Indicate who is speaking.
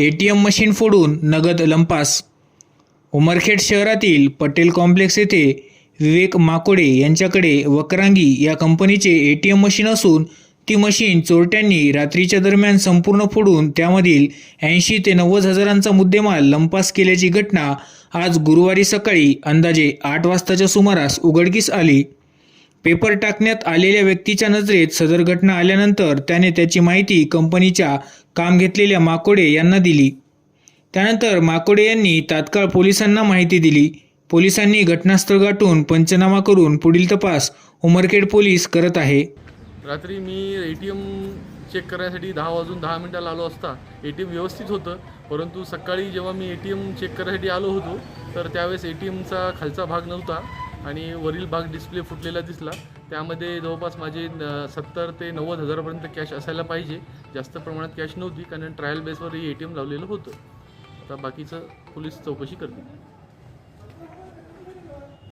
Speaker 1: ए T M machine फोडून नगद लंपास. उमरखेड शहरातील पटेल कॉम्प्लेक्स येथे विवेक माकोडे यांच्याकडे वक्रांगी या कंपनीचे ए टी एम मशीन असून ती मशीन चोरट्यांनी रात्रीच्या दरम्यान संपूर्ण फोडून त्यामधील ऐंशी ते नव्वद हजारांचा मुद्देमाल लंपास केल्याची घटना आज गुरुवारी सकाळी अंदाजे आठ वाजताच्या सुमारास उघडकीस आली. पेपर टाकण्यात आलेल्या व्यक्तीच्या नजरेत सदर घटना आल्यानंतर त्याने त्याची माहिती कंपनीच्या काम घेतलेल्या माकोडे यांना दिली. त्यानंतर माकोडे यांनी तात्काळ पोलिसांना माहिती दिली. पोलिसांनी घटनास्थळ गाठून पंचनामा करून पुढील तपास उमरखेड पोलीस करत आहे.
Speaker 2: रात्री मी ए टी एम चेक करण्यासाठी दहा वाजून दहा मिनटाला आलो असता. ए टी एम व्यवस्थित होतं परंतु सकाळी जेव्हा मी ए टी एम चेक करायसाठी आलो होतो तर त्यावेळेस ए टी एमचा खालचा भाग नव्हता. आणि वरील भाग डिस्प्ले फुटलेला दिसला. त्यामध्ये जवळपास माझे सत्तर ते नव्वद हजारापर्यंत कॅश असायला पाहिजे. जास्त प्रमाणात कॅश नव्हती कारण ट्रायल बेसवर ए टी एम लावलेलं होतं. आता बाकीचं पोलीस चौकशी करतील.